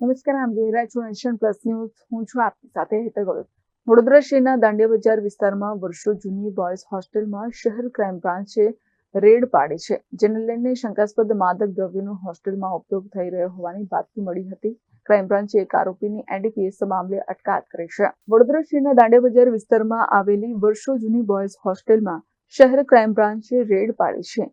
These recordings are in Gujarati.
નમસ્કાર, આમ જોઈ રહ્યા છો પ્લસ ન્યૂઝ. હું છું આપની સાથે હેતર ભગત. વડોદરા શહેરના દાંડિયા બજાર વિસ્તારમાં વર્ષો જૂની બોયઝ હોસ્ટેલમાં શહેર ક્રાઇમ બ્રાન્ચે રેડ પાડી છે, જેને લઈને શંકાસ્પદ માદક દ્રવ્યનો હોસ્ટેલમાં ઉપયોગ થઈ રહ્યો હોવાની બાતમી મળી હતી. ક્રાઇમ બ્રાન્ચે એક આરોપીની એનડીપીએસ મામલે અટકાયત કરી છે. વડોદરા શહેરના દાંડિયા બજાર વિસ્તારમાં આવેલી વર્ષો જૂની બોયઝ હોસ્ટેલમાં શહેર ક્રાઇમ બ્રાન્ચે રેડ પાડી છે.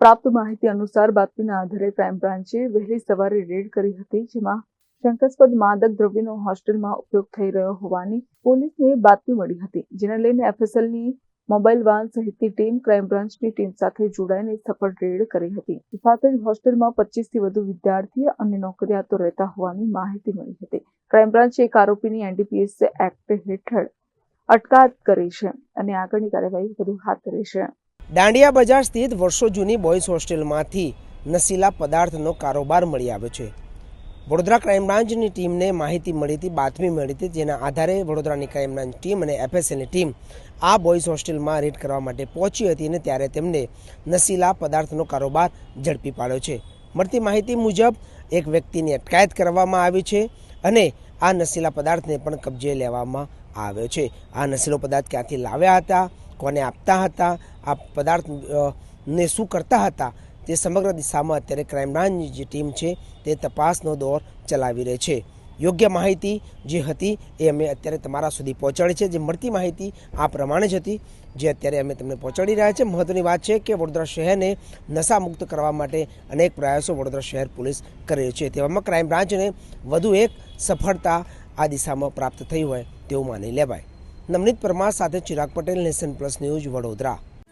પ્રાપ્ત માહિતી અનુસાર બાતમીના આધારે ક્રાઇમ બ્રાન્ચે વહેલી સવારે રેડ કરી હતી, જેમાં શંકાસ્પદ માદક દ્રવ્યનો હોસ્ટેલમાં ઉપયોગ થઈ રહ્યો હોવાની પોલીસને બાતમી મળી હતી, જેને લઈને એફએસએલની મોબાઈલ વાન સહિતની ટીમ ક્રાઇમ બ્રાન્ચની ટીમ સાથે જોડાઈને સફળ રેડ કરી હતી. સાથે જ હોસ્ટેલમાં પચીસથી વધુ વિદ્યાર્થી અને નોકરિયાતો રહેતા હોવાની માહિતી મળી હતી. ક્રાઇમ બ્રાન્ચે એક આરોપીની એનડીપીએસ એક્ટ હેઠળ અટકાયત કરી છે અને આગળની કાર્યવાહી વધુ હાથ ધરી છે. દાંડિયા બજાર સ્થિત વર્ષો જૂની બોયઝ હોસ્ટેલમાંથી નશીલા પદાર્થનો કારોબાર મળી આવ્યો છે. વડોદરા ક્રાઇમ બ્રાન્ચની ટીમને માહિતી મળી હતી, બાતમી મળી હતી, જેના આધારે વડોદરાની ક્રાઇમ બ્રાન્ચ ટીમ અને એફએસએલની ટીમ આ બોયઝ હોસ્ટેલમાં રેડ કરવા માટે પહોંચી હતી અને ત્યારે તેમને નશીલા પદાર્થનો કારોબાર ઝડપી પાડ્યો છે. મળતી માહિતી મુજબ, એક વ્યક્તિની અટકાયત કરવામાં આવી છે અને આ નશીલા પદાર્થને પણ કબજે લેવામાં આવ્યો છે. આ નશીલો પદાર્થ ક્યાંથી લાવ્યા હતા, કોને આપતા હતા, આ પદાર્થ ને શું કરતા હતા તે સમગ્ર દિશામાં અત્યારે ક્રાઇમ બ્રાન્ચની જે ટીમ છે તે તપાસનો દોર ચલાવી રહી છે. યોગ્ય માહિતી જે હતી એ અમે અત્યારે તમારા સુધી પહોંચાડી છે. જે મળતી માહિતી આ પ્રમાણે જ હતી, જે અત્યારે અમે તમને પહોંચાડી રહ્યા છે. મહત્વની વાત છે કે વડોદરા શહેરને નશામુક્ત કરવા માટે અનેક પ્રયાસો વડોદરા શહેર પોલીસ કરી રહી છે. તેવામાં ક્રાઇમ બ્રાન્ચને વધુ એક સફળતા આ દિશામાં પ્રાપ્ત થઈ હોય તેવું માની લેવાય. નવનીત પરમાર સાથે Chirag Patel, nation plus news Vadodara.